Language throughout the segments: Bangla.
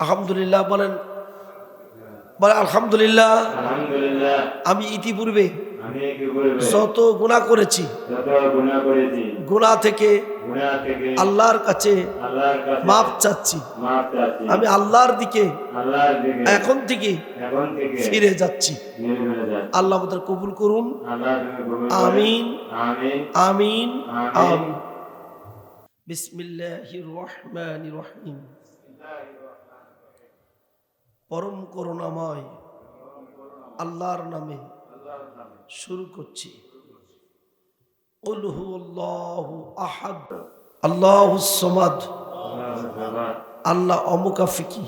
আলহামদুলিল্লাহ বলেন। বলে আলহামদুলিল্লাহ আমি ইতিপূর্বে যত গুণা করেছি গুণা থেকে আল্লাহর কাছে মাপ চাচ্ছি। মাফ চাচ্ছি। আমি আল্লাহর দিকে এখন থেকে ফিরে যাচ্ছি। আল্লাহ আমাদের কবুল করুন। আমিন। আমিন। আমিন। বিসমিল্লাহির রহমানির রহিম। পরম করুণাময় আল্লাহর নামে শুরু করছি। আহাদ। আল্লাহ সমাদ। আল্লাহ অমুকাফিকি।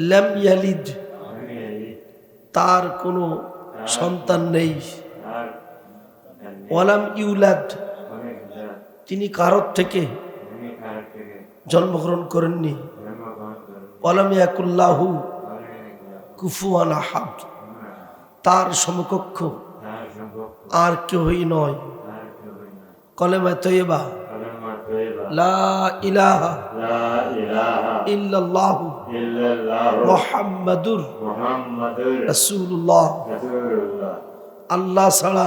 ল্যামিয়ালিদ তার কোনো সন্তান নেই। ওয়ালাম ইউলাদ। তিনি কারোর থেকে জন্মগ্রহণ করেননি। যা কুফুয়ান আহাদ। তার সমকক্ষ আর কেউই নয়। কলেমা তৈবা আল্লাহ ছাড়া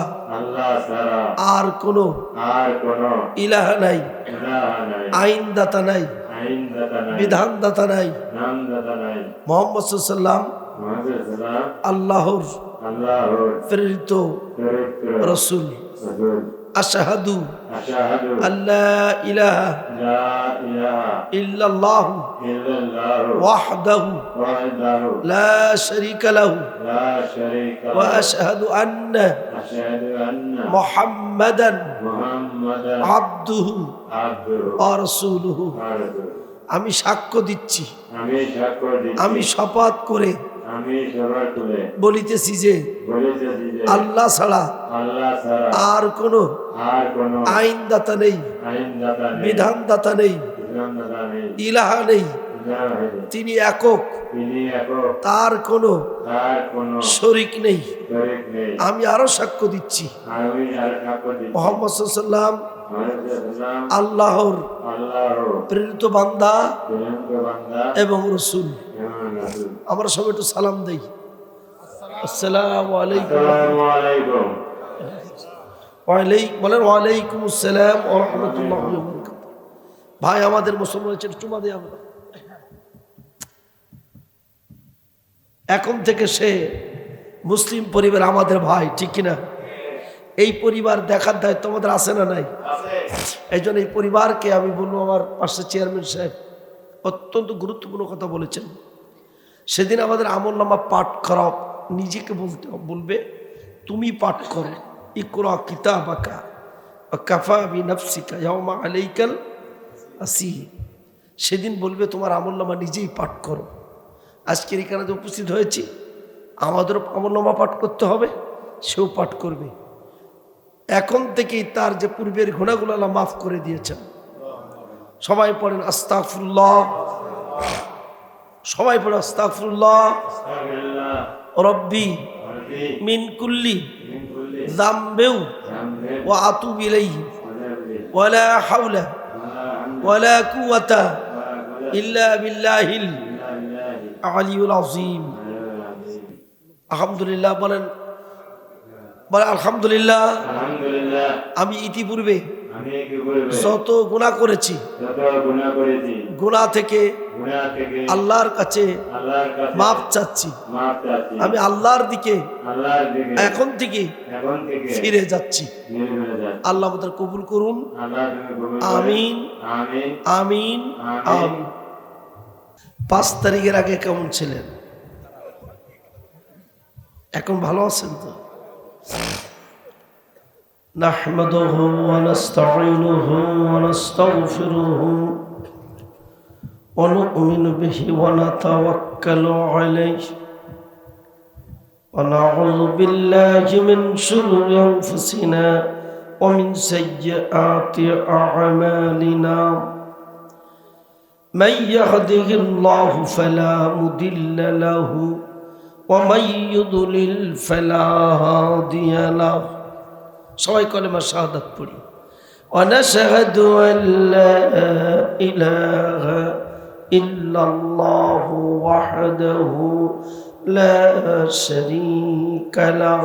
আর কোনো ইলাহা নাই। আইনদাতা নাই। বিধানদাতা নাই মোহাম্মদ সাল্লাম আল্লাহর প্রেরিত রাসূল। আশাহাদু আল্লাহ ইলাহা ইল্লাল্লাহু ওয়াহদাহু লা শারীকা লাহু ওয়া আশহাদু আন্না মুহাম্মাদান আবদুহু ওয়া রাসূলুহু। আমি সাক্ষ্য দিচ্ছি। আমি শপথ করে বলিতেছি যে আল্লাহ ছাড়া আর কোনো কোন আইনদাতা নেই বিধানদাতা নেই ইলাহা নেই। তিনি একক। তার কোনো শরিক নেই। আমি আরও সাক্ষ্য দিচ্ছি। মোহাম্মদ সাল্লাম আল্লাহর প্রেরিত বান্দা এবং রসুল। আমরা সবাই একটু সালাম দেই। আসসালামু আলাইকুম। ওয়ালাইকুম বলেন ওয়ালাইকুম আসসালাম ও রহমতুল্লাহ ভাই আমাদের মুসলমান চুমা দিয়ে আমরা এখন থেকে সে মুসলিম পরিবার আমাদের ভাই, ঠিক কিনা? এই পরিবার দেখার দায়িত্ব আমাদের আছে না নাই? এই এই পরিবারকে আমি বলব আমার পাশে চেয়ারম্যান সাহেব, অত্যন্ত গুরুত্বপূর্ণ কথা বলেছেন। সেদিন আমাদের আমল নামা পাঠ করা, নিজেকে বলতে বলবে, তুমি পাঠ করো, ইকরা কিতাবাকা কাফা বি নফসিকা ইয়াউমা আলাইকাল আসি সেদিন বলবে, তোমার আমল নামা নিজেই পাঠ করো। আজকের এখানে যে উপস্থিত হয়েছি আমাদেরও আমল নামা পাঠ করতে হবে সেও পাঠ করবে। এখন থেকেই তার যে পূর্বের ঘোড়াগুলো আল্লাহ মাফ করে দিয়েছেন। সবাই পড়েন আস্তাগফিরুল্লাহ। সবাই পড়ে আস্তাগফিরুল্লাহ। রব্বি মিনকুল্লি মিন মিন আতুবু ইলাইহি। ওয়া যামবিন ওয়ালা হামদা ওয়ালা কুওয়াতা। ইল্লা বিল্লাহিল ইল্লা আজিম। আলহামদুলিল্লাহ বলেন বলে আলহামদুলিল্লাহ আমি ইতিপূর্বে যত গুণা করেছি গুণা থেকে আল্লাহর কাছে মাপ চাচ্ছি। আমি আল্লাহর দিকে এখন থেকে ফিরে যাচ্ছি। আল্লাহ আমাদের কবুল করুন। আমিন। আমিন। আমিন। পাঁচ তারিখের আগে কেমন ছিলেন এখন ভালো আছেন তো نحمده ونستعينه ونستغفره ونؤمن به ونتوكل عليه ونعوذ بالله من شرور أنفسنا ومن سيئات أعمالنا من يهده الله فلا مضل له ومن يضلل فلا هادي له. সবাই كلمة শাহাদাত পড়ি। ونشهد أن لا إله إلا الله وحده لا شريك له.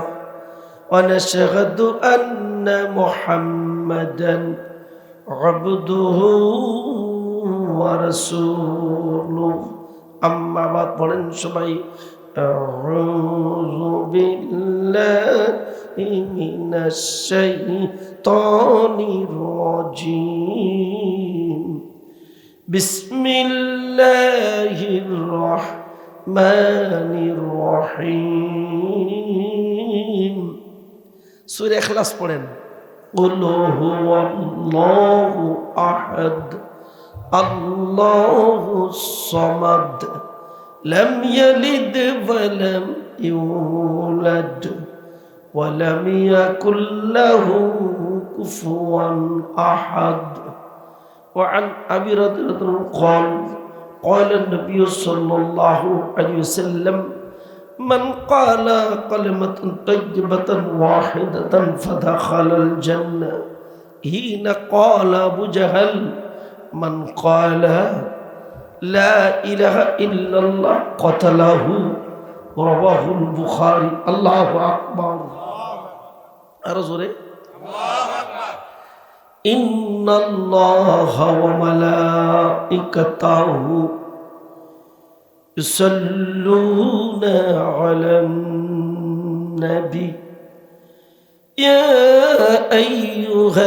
ونشهد أن محمدا عبده ورسوله أما بعد بولن سبعي أعوذ بالله من الشيطان الرجيم بسم الله الرحمن الرحيم سورة إخلاص بولن قل هو الله أحد الله الصمد لم يلد ولم يولد ولم يكن له كفوا أحد. وعن أبي رضي الله عنه قال قال النبي صلى الله عليه وسلم من قال كلمة طيبة واحدة فدخل الجنة. حين قال أبو جهل من قال لا إله إلا الله قتله. رواه البخاري. الله أكبر. أرزوري إن الله وملائكته يصلون على النبي. يا أيها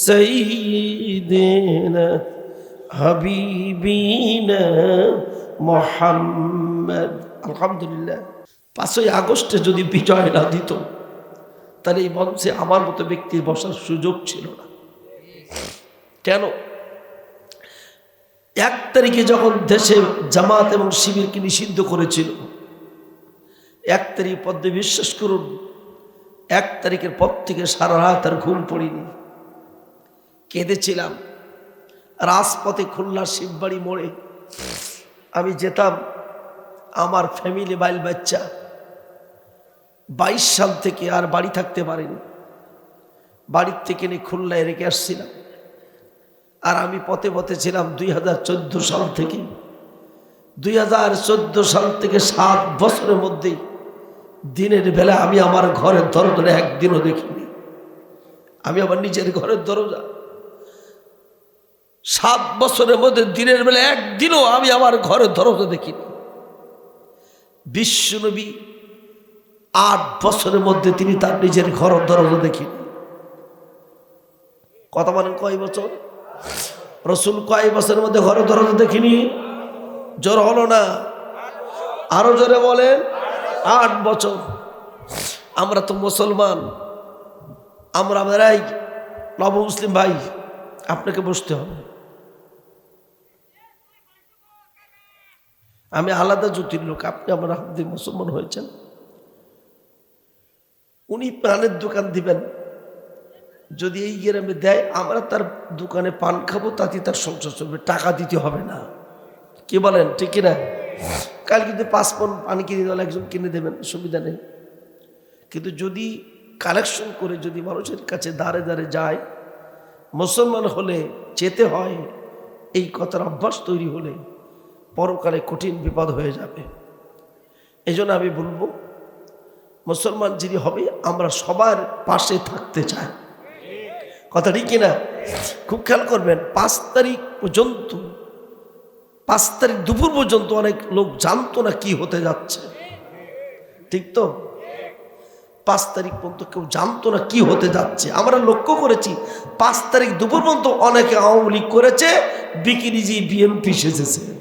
سيدنا হাবিবিনা মোহাম্মদ আলহামদুলিল্লাহ পাঁচই আগস্টে যদি বিজয় না দিত তাহলে এই মঞ্চে আমার মতো ব্যক্তির বসার সুযোগ ছিল না কেন এক তারিখে যখন দেশে জামাত এবং শিবিরকে নিষিদ্ধ করেছিল এক তারিখ পদ্মে বিশ্বাস করুন এক তারিখের পর থেকে সারা রাত আর ঘুম পড়িনি কেঁদেছিলাম। রাজপথে খুলনার শিববাড়ি মোড়ে আমি যেতাম আমার ফ্যামিলি বাইল বাচ্চা। বাইশ সাল থেকে আর বাড়ি থাকতে পারেনি। বাড়ির থেকে নিয়ে খুলনায় রেখে আসছিলাম। আর আমি পথে পথে ছিলাম দুই হাজার চোদ্দ সাল থেকে। দুই হাজার চোদ্দ সাল থেকে সাত বছরের মধ্যেই দিনের বেলা আমি আমার ঘরের দরজা একদিনও দেখিনি। আমি আমার নিজের ঘরের দরজা সাত বছরের মধ্যে দিনের বেলা একদিনও আমি আমার ঘরের দরজা দেখিনি। বিশ্বনবী আট বছরের মধ্যে তিনি তার নিজের ঘরের দরজা দেখিনি কথা বলেন কয় বছর? রসুল কয় বছরের মধ্যে ঘরের দরজা দেখিনি? জোর হলো না? আরও জোরে বলেন। আট বছর। আমরা তো মুসলমান। আমরা আমারাই নব মুসলিম ভাই। আপনাকে বসতে হবে। আমি আলাদা জ্যোতির লোক, আপনি আমার হাত মুসলমান হয়েছেন। উনি পানের দোকান দিবেন। যদি এই গ্রামে দেয়, আমরা তার দোকানে পান খাব, তাতে তার সংসার চলবে, টাকা দিতে হবে না। কি বলেন, ঠিক কিনা? কাল কিন্তু পাঁচ পন পানি কিনে দেওয়ালে একজন কিনে দেবেন, সুবিধা নেই। কিন্তু যদি কালেকশন করে যদি মানুষের কাছে দাঁড়ে দাঁড়ে যায়, মুসলমান হলে যেতে হয়, এই কথার অভ্যাস তৈরি হলে পরকালে কঠিন বিপদ হয়ে যাবে। এই আমি বলব, মুসলমান যিনি হবে, আমরা সবার পাশে থাকতে চাই। কথা ঠিক কিনা? খুব খেয়াল করবেন, পাঁচ তারিখ পর্যন্ত, পাঁচ তারিখ দুপুর পর্যন্ত অনেক লোক জানতো না কি হতে যাচ্ছে। ঠিক তো? পাঁচ তারিখ পর্যন্ত কেউ জানতো না কি হতে যাচ্ছে। আমরা লক্ষ্য করেছি, পাঁচ তারিখ দুপুর পর্যন্ত অনেকে আওয়ামী লীগ করেছে বিকিনি যে বিএমপি সেজেছে।